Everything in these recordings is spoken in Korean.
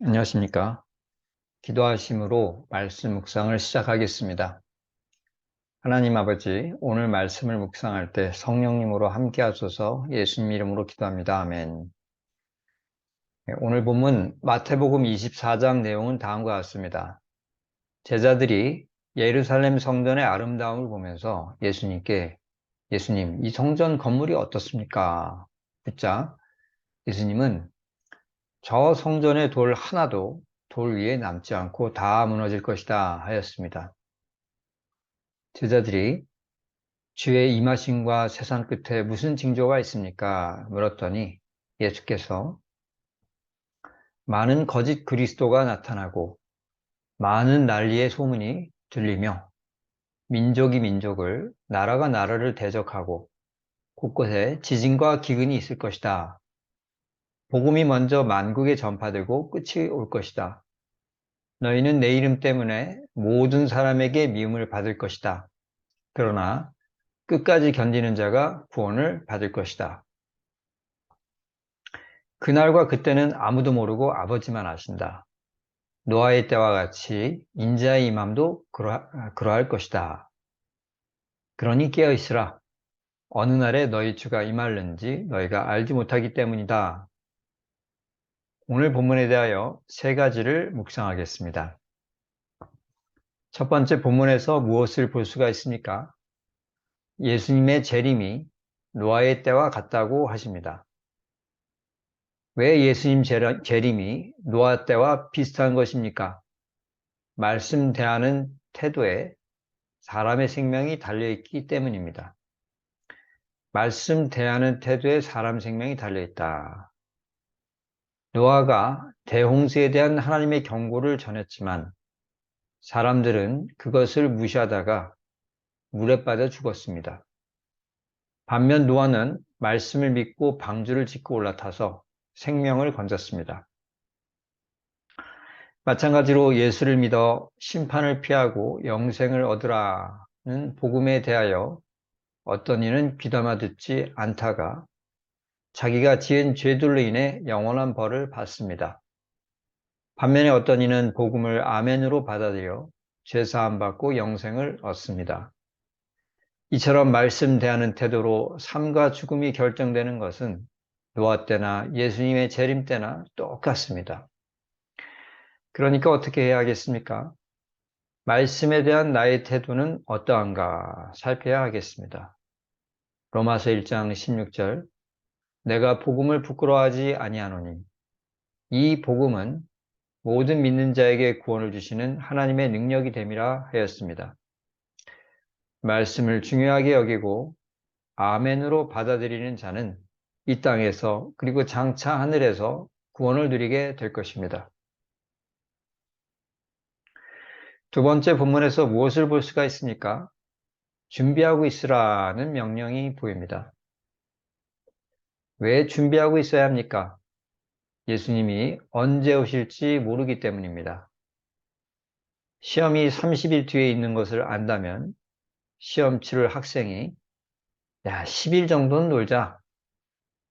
안녕하십니까. 기도하심으로 말씀 묵상을 시작하겠습니다. 하나님 아버지, 오늘 말씀을 묵상할 때 성령님으로 함께 하소서 예수님 이름으로 기도합니다. 아멘. 네, 오늘 본문 마태복음 24장 내용은 다음과 같습니다. 제자들이 예루살렘 성전의 아름다움을 보면서 예수님께 예수님, 이 성전 건물이 어떻습니까? 묻자 예수님은 저 성전의 돌 하나도 돌 위에 남지 않고 다 무너질 것이다 하였습니다. 제자들이 주의 임하심과 세상 끝에 무슨 징조가 있습니까? 물었더니 예수께서 많은 거짓 그리스도가 나타나고 많은 난리의 소문이 들리며 민족이 민족을 나라가 나라를 대적하고 곳곳에 지진과 기근이 있을 것이다 복음이 먼저 만국에 전파되고 끝이 올 것이다. 너희는 내 이름 때문에 모든 사람에게 미움을 받을 것이다. 그러나 끝까지 견디는 자가 구원을 받을 것이다. 그날과 그때는 아무도 모르고 아버지만 아신다. 노아의 때와 같이 인자의 임함도 그러, 그러할 것이다. 그러니 깨어 있으라. 어느 날에 너희 주가 임할는지 너희가 알지 못하기 때문이다. 오늘 본문에 대하여 세 가지를 묵상하겠습니다. 첫 번째 본문에서 무엇을 볼 수가 있습니까? 예수님의 재림이 노아의 때와 같다고 하십니다. 왜 예수님 재림이 노아 때와 비슷한 것입니까? 말씀 대하는 태도에 사람의 생명이 달려있기 때문입니다. 말씀 대하는 태도에 사람 생명이 달려있다. 노아가 대홍수에 대한 하나님의 경고를 전했지만 사람들은 그것을 무시하다가 물에 빠져 죽었습니다. 반면 노아는 말씀을 믿고 방주를 짓고 올라타서 생명을 건졌습니다. 마찬가지로 예수를 믿어 심판을 피하고 영생을 얻으라는 복음에 대하여 어떤 이는 귀담아 듣지 않다가 자기가 지은 죄들로 인해 영원한 벌을 받습니다. 반면에 어떤 이는 복음을 아멘으로 받아들여 죄사함 받고 영생을 얻습니다. 이처럼 말씀 대하는 태도로 삶과 죽음이 결정되는 것은 노아 때나 예수님의 재림 때나 똑같습니다. 그러니까 어떻게 해야 하겠습니까? 말씀에 대한 나의 태도는 어떠한가 살펴야 하겠습니다. 로마서 1장 16절 내가 복음을 부끄러워하지 아니하노니 이 복음은 모든 믿는 자에게 구원을 주시는 하나님의 능력이 됨이라 하였습니다. 말씀을 중요하게 여기고 아멘으로 받아들이는 자는 이 땅에서 그리고 장차 하늘에서 구원을 누리게 될 것입니다. 두 번째 본문에서 무엇을 볼 수가 있습니까? 준비하고 있으라는 명령이 보입니다. 왜 준비하고 있어야 합니까? 예수님이 언제 오실지 모르기 때문입니다. 시험이 30일 뒤에 있는 것을 안다면 시험 치를 학생이 야 10일 정도는 놀자.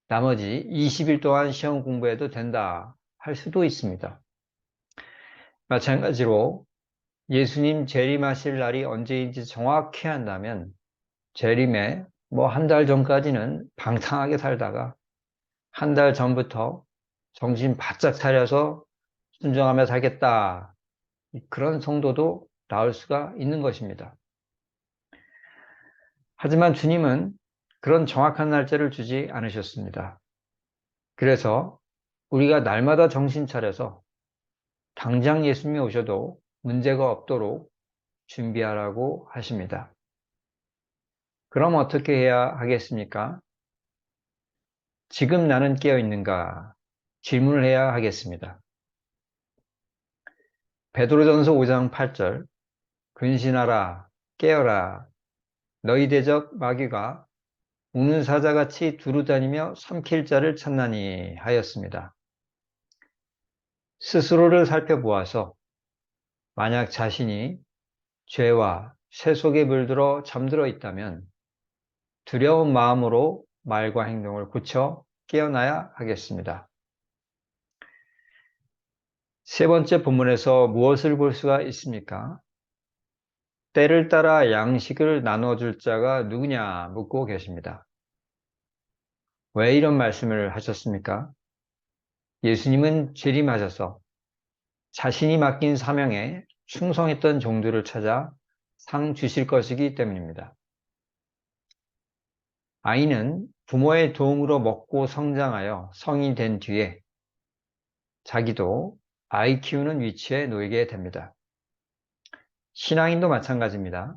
나머지 20일 동안 시험 공부해도 된다 할 수도 있습니다. 마찬가지로 예수님 재림하실 날이 언제인지 정확히 한다면 재림에 뭐 한 달 전까지는 방탕하게 살다가 한 달 전부터 정신 바짝 차려서 순종하며 살겠다. 그런 성도도 나올 수가 있는 것입니다. 하지만 주님은 그런 정확한 날짜를 주지 않으셨습니다. 그래서 우리가 날마다 정신 차려서 당장 예수님이 오셔도 문제가 없도록 준비하라고 하십니다. 그럼 어떻게 해야 하겠습니까? 지금 나는 깨어 있는가? 질문을 해야 하겠습니다. 베드로전서 5장 8절 근신하라 깨어라 너희 대적 마귀가 우는 사자같이 두루다니며 삼킬 자를 찾나니 하였습니다. 스스로를 살펴보아서 만약 자신이 죄와 새 속에 물들어 잠들어 있다면 두려운 마음으로 말과 행동을 고쳐 깨어나야 하겠습니다. 세 번째 본문에서 무엇을 볼 수가 있습니까? 때를 따라 양식을 나눠줄 자가 누구냐 묻고 계십니다. 왜 이런 말씀을 하셨습니까? 예수님은 재림하셔서 자신이 맡긴 사명에 충성했던 종들을 찾아 상 주실 것이기 때문입니다. 아이는 부모의 도움으로 먹고 성장하여 성이 된 뒤에 자기도 아이 키우는 위치에 놓이게 됩니다. 신앙인도 마찬가지입니다.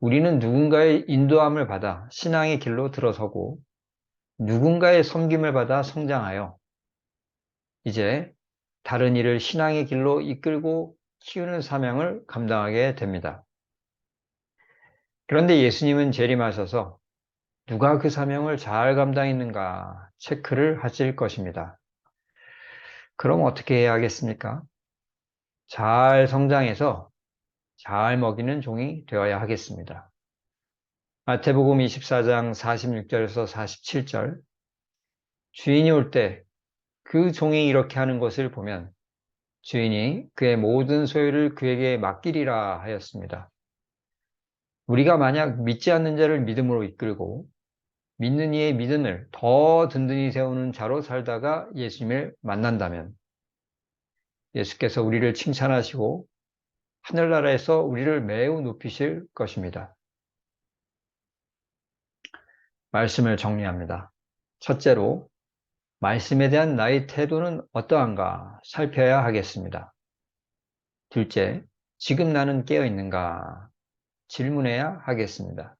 우리는 누군가의 인도함을 받아 신앙의 길로 들어서고 누군가의 섬김을 받아 성장하여 이제 다른 일을 신앙의 길로 이끌고 키우는 사명을 감당하게 됩니다. 그런데 예수님은 재림하셔서 누가 그 사명을 잘 감당했는가 체크를 하실 것입니다. 그럼 어떻게 해야 하겠습니까? 잘 성장해서 잘 먹이는 종이 되어야 하겠습니다. 마태복음 24장 46절에서 47절 주인이 올 때 그 종이 이렇게 하는 것을 보면 주인이 그의 모든 소유를 그에게 맡기리라 하였습니다. 우리가 만약 믿지 않는 자를 믿음으로 이끌고 믿는 이의 믿음을 더 든든히 세우는 자로 살다가 예수님을 만난다면 예수께서 우리를 칭찬하시고 하늘나라에서 우리를 매우 높이실 것입니다. 말씀을 정리합니다. 첫째로 말씀에 대한 나의 태도는 어떠한가 살펴야 하겠습니다. 둘째, 지금 나는 깨어 있는가 질문해야 하겠습니다.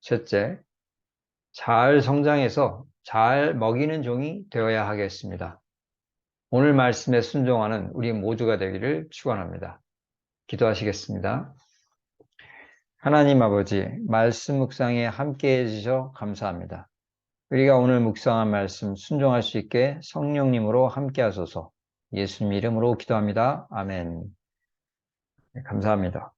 셋째, 잘 성장해서 잘 먹이는 종이 되어야 하겠습니다. 오늘 말씀에 순종하는 우리 모두가 되기를 축원합니다. 기도하시겠습니다. 하나님 아버지, 말씀 묵상에 함께 해주셔 감사합니다. 우리가 오늘 묵상한 말씀 순종할 수 있게 성령님으로 함께 하소서 예수님 이름으로 기도합니다. 아멘. 네, 감사합니다.